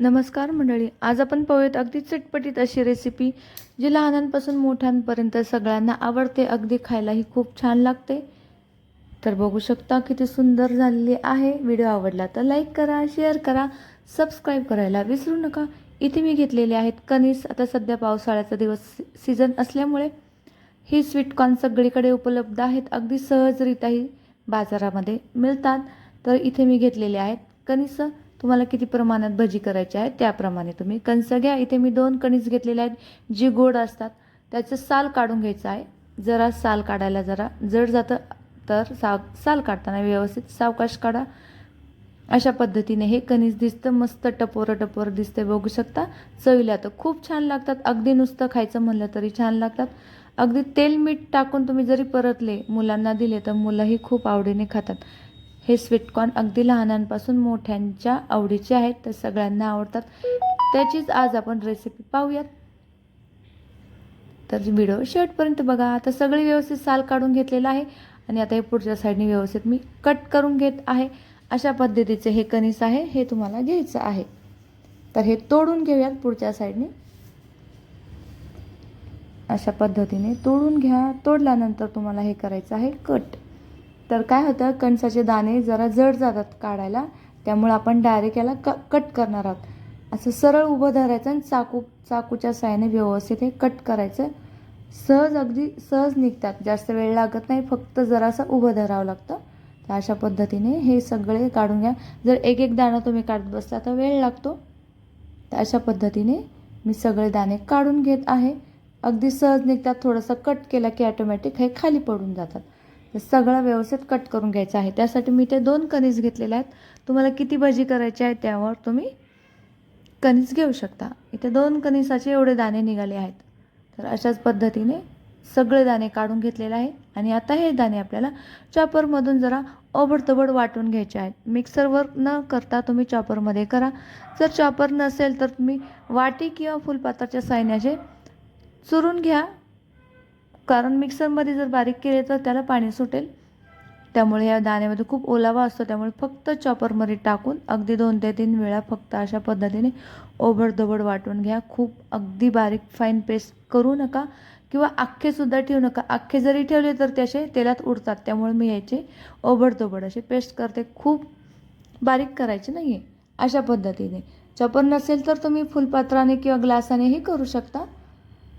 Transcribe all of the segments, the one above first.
नमस्कार मंडळी आज आपण पाहूयात अगदी चटपटीत अशी रेसिपी जी लहानांपासून मोठ्यांपर्यंत सगळ्यांना आवडते अगदी खायलाही खूप छान लागते. तर बघू शकता किती सुंदर झालेली आहे. व्हिडिओ आवडला तर लाईक करा शेअर करा सबस्क्राईब करायला विसरू नका. इथे मी घेतलेले आहेत कणीस. आता सध्या पावसाळ्याचा दिवस सीझन असल्यामुळे ही स्वीटकॉर्न सगळीकडे उपलब्ध आहेत. अगदी सहजरित्याही बाजारामध्ये मिळतात. तर इथे मी घेतलेले आहेत कणीसं. तुम्हाला किती प्रमाणात भजी करायची आहे त्याप्रमाणे तुम्ही कणस घ्या. इथे मी दोन कणीस घेतलेले आहेत जी गोड असतात त्याचं साल काढून घ्यायचं आहे. जरा साल काढायला जरा जड जातं तर साव साल काढताना व्यवस्थित सावकाश काढा. अशा पद्धतीने हे कणीस दिसतं मस्त टपोरं टपोरं दिसते बघू शकता. चवीला तर खूप छान लागतात. अगदी नुसतं खायचं म्हणलं तरी छान लागतात. अगदी तेल मीठ टाकून तुम्ही जरी परतले मुलांना दिले तर मुलंही खूप आवडीने खातात. हे स्वीटकॉर्न अगदी लहानांपासून मोठ्यांच्या आवडीचे आहेत तर सगळ्यांना आवडतात. त्याचीच आज आपण रेसिपी पाहूयात. तर व्हिडिओ शेवटपर्यंत बघा. आता सगळी व्यवस्थित साल काढून घेतलेलं आहे आणि आता हे पुढच्या साईडने व्यवस्थित मी कट करून घेत आहे. अशा पद्धतीचे हे कणीस आहे हे तुम्हाला घ्यायचं आहे. तर हे तोडून घेऊयात पुढच्या साईडने अशा पद्धतीने तोडून घ्या. तोडल्यानंतर तुम्हाला हे करायचं आहे कट तर काय होतं कणसाचे दाणे जरा जड जातात काढायला त्यामुळे आपण डायरेक्ट याला क कट करणार आहोत. असं सरळ उभं धरायचं आणि चाकू चाकूच्या साहाय्याने व्यवस्थित हे कट करायचं. सहज अगदी सहज निघतात. जास्त वेळ लागत नाही फक्त जरासं उभं धरावं लागतं. तर अशा पद्धतीने हे सगळे काढून घ्या. जर एक एक दाणं तुम्ही काढत बसता तर वेळ लागतो. तर अशा पद्धतीने मी सगळे दाणे काढून घेत आहे. अगदी सहज निघतात थोडंसं कट केलं की ॲटोमॅटिक हे खाली पडून जातात. हे सगळं व्यवस्थित कट करून घ्यायचं आहे. त्यासाठी मी ते दोन कणीस घेतलेले आहेत. तुम्हाला किती भजी करायची आहे त्यावर तुम्ही कणीस घेऊ शकता. इथे दोन कणीसाचे एवढे दाणे निघाले आहेत. तर अशाच पद्धतीने सगळे दाणे काढून घेतलेले आहे आणि आता हे दाणे आपल्याला चॉपरमधून जरा ओबडतोबड वाटून घ्यायचे आहेत. मिक्सरवर न करता तुम्ही चॉपरमध्ये करा. जर चॉपर नसेल तर तुम्ही वाटी किंवा फुलपात्राच्या सायन्याचे चुरून घ्या. कारण मिक्सरमध्ये जर बारीक केले तर त्याला पाणी सुटेल. त्यामुळे या दाण्यामध्ये खूप ओलावा असतो. त्यामुळे फक्त चॉपरमध्ये टाकून अगदी दोन ते तीन वेळा फक्त अशा पद्धतीने ओबडधोबड वाटून घ्या. खूप अगदी बारीक फाईन पेस्ट करू नका किंवा अख्खेसुद्धा ठेवू नका. अख्खे जरी ठेवले तर ते असे तेलात उडतात. त्यामुळे मी याचे ओबडधोबड असे पेस्ट करते. खूप बारीक करायचे नाही आहे अशा पद्धतीने. चॉपर नसेल तर तुम्ही फुलपात्राने किंवा ग्लासानेही करू शकता.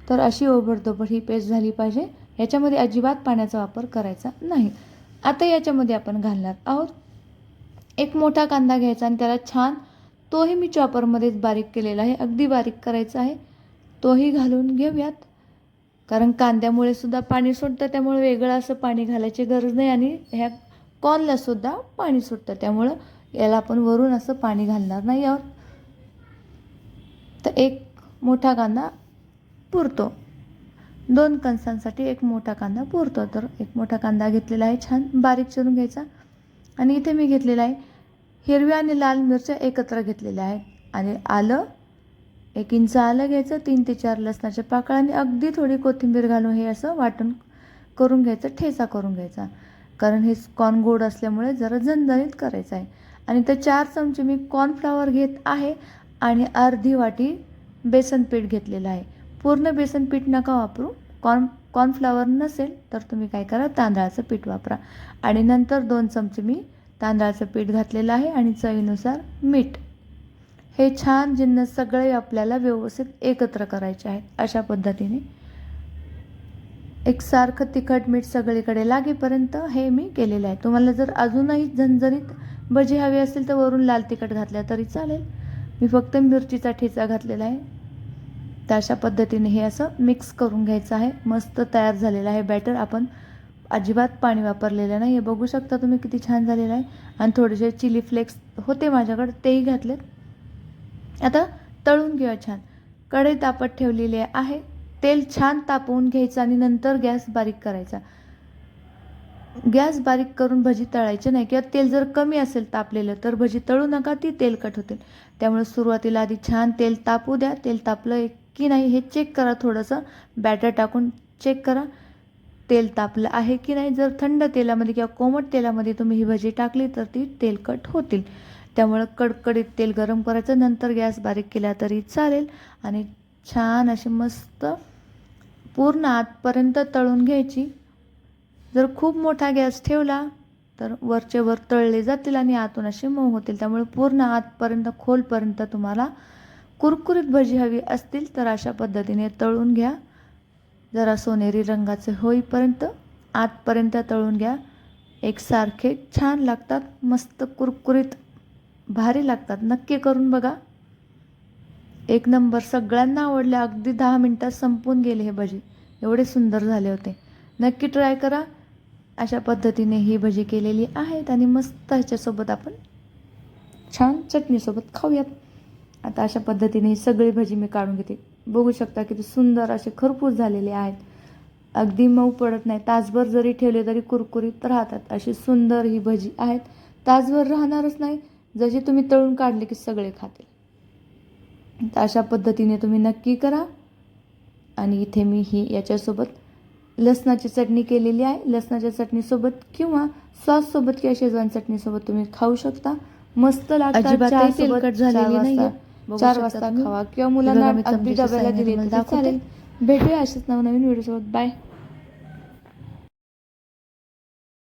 तर अशी ओबडधोबड ही पेस्ट झाली पाहिजे. याच्यामध्ये अजिबात पाण्याचा वापर करायचा नाही. आता याच्यामध्ये आपण घालणार आहोत. एक मोठा कांदा घ्यायचा आणि त्याला छान तोही मी चॉपरमध्येच बारीक केलेला आहे. अगदी बारीक करायचा आहे. तोही घालून घेऊयात. कारण कांद्यामुळे सुद्धा पाणी सुटतं त्यामुळे वेगळं असं पाणी घालायची गरज नाही आणि ह्या कॉर्नलासुद्धा पाणी सुटतं त्यामुळं याला आपण वरून असं पाणी घालणार नाही आहोत. तर एक मोठा कांदा पुरतो. दोन कणसांसाठी एक मोठा कांदा पुरतो. तर एक मोठा कांदा घेतलेला आहे छान बारीक चिरून घ्यायचा. आणि इथे मी घेतलेला आहे हिरव्या आणि लाल मिरच्या एकत्र घेतलेल्या आहेत. आणि आलं एक इंच आलं घ्यायचं तीन ते चार लसणाच्या पाकळ आणि अगदी थोडी कोथिंबीर घालून हे असं वाटून करून घ्यायचं ठेचा करून घ्यायचा. कारण हे कॉर्न गोड असल्यामुळे जरा झणझणीत करायचं आहे. आणि ते चार चमचे मी कॉर्नफ्लावर घेत आहे आणि अर्धी वाटी बेसन पीठ घेतलेलं आहे. पूर्ण बेसन पीठ नका वापरू. कॉर्न कॉर्नफ्लावर नसेल तर तुम्ही काय करा तांदळाचं पीठ वापरा. आणि नंतर दोन चमचे मी तांदळाचं पीठ घातलेलं आहे आणि चवीनुसार मीठ. हे छान जिन्नस सगळे आपल्याला व्यवस्थित एकत्र करायचे आहेत. अशा पद्धतीने एकसारखं तिखट मीठ सगळीकडे लागेपर्यंत हे मी केलेलं आहे. तुम्हाला जर अजूनही झणझणीत भजी हवी असेल तर वरून लाल तिखट घातल्या तरी चालेल. मी फक्त मिरचीचा ठेचा घातलेला आहे. तर अशा पद्धतीने हे असं मिक्स करून घ्यायचं आहे. मस्त तयार झालेलं आहे बॅटर आपण अजिबात पाणी वापरलेलं नाही. हे बघू शकता तुम्ही किती छान झालेलं आहे. आणि थोडेसे चिली फ्लेक्स होते माझ्याकडे तेही घातलेत. आता तळून घेऊया छान. कढई तापत ठेवलेली आहे. तेल छान तापवून घ्यायचं आणि नंतर गॅस बारीक करायचा. गॅस बारीक करून भजी तळायची नाही. किंवा तेल जर कमी असेल तापलेलं तर भजी तळू नका. ती तेलकट होतील. त्यामुळे सुरुवातीला आधी छान तेल तापू द्या. तेल तापलं एक की नाही हे चेक करा थोडंसं. बॅटर टाकून चेक करा. तेल तापलं आहे की नाही? जर थंड तेलामध्ये किंवा कोमट तेलामध्ये तुम्ही ही भजी टाकली तर ती तेलकट होतील. त्यामुळं कडकडीत तेल गरम करायचं नंतर गॅस बारीक केला तरी चालेल. आणि छान अशी मस्त पूर्ण आतपर्यंत तळून घ्यायची. जर खूप मोठा गॅस ठेवला तर वरचे वर तळले जातील आणि आतून असे मऊ होतील. त्यामुळे पूर्ण आतपर्यंत खोलपर्यंत तुम्हाला कुरकुरीत भजी हवी असतील तर अशा पद्धतीने तळून घ्या. जरा सोनेरी रंगाचे होईपर्यंत आतपर्यंत तळून घ्या. एकसारखे छान लागतात. मस्त कुरकुरीत भारी लागतात. नक्की करून बघा. एक नंबर सगळ्यांना आवडले. अगदी दहा मिनटात संपून गेले हे भजी. एवढे सुंदर झाले होते. नक्की ट्राय करा. अशा पद्धतीने ही भजी केलेली आहेत आणि मस्त ह्याच्यासोबत आपण छान चटणीसोबत खाऊयात. आता अशा पद्धतीने ही सगळी भजी मी काढून घेते. बघू शकता किती सुंदर असे खरपूस झालेले आहेत. अगदी मऊ पडत नाही. तासभर जरी ठेवले तरी कुरकुरीत राहतात. अशी सुंदर ही भजी आहेत. तासभर राहणारच नाही. जशी तुम्ही तळून काढले की सगळे खातील. तर अशा पद्धतीने तुम्ही नक्की करा. आणि इथे मी ही याच्यासोबत लसणाची चटणी केलेली आहे. लसणाच्या चटणीसोबत किंवा सॉससोबत किंवा शेजवान चटणीसोबत तुम्ही खाऊ शकता. मस्त लागतात. चार वाजता-. खावा किंवा मुलांना अगदी डब्याला दिले. चालेल भेटूया अशाच नवनवीन व्हिडिओसोबत बाय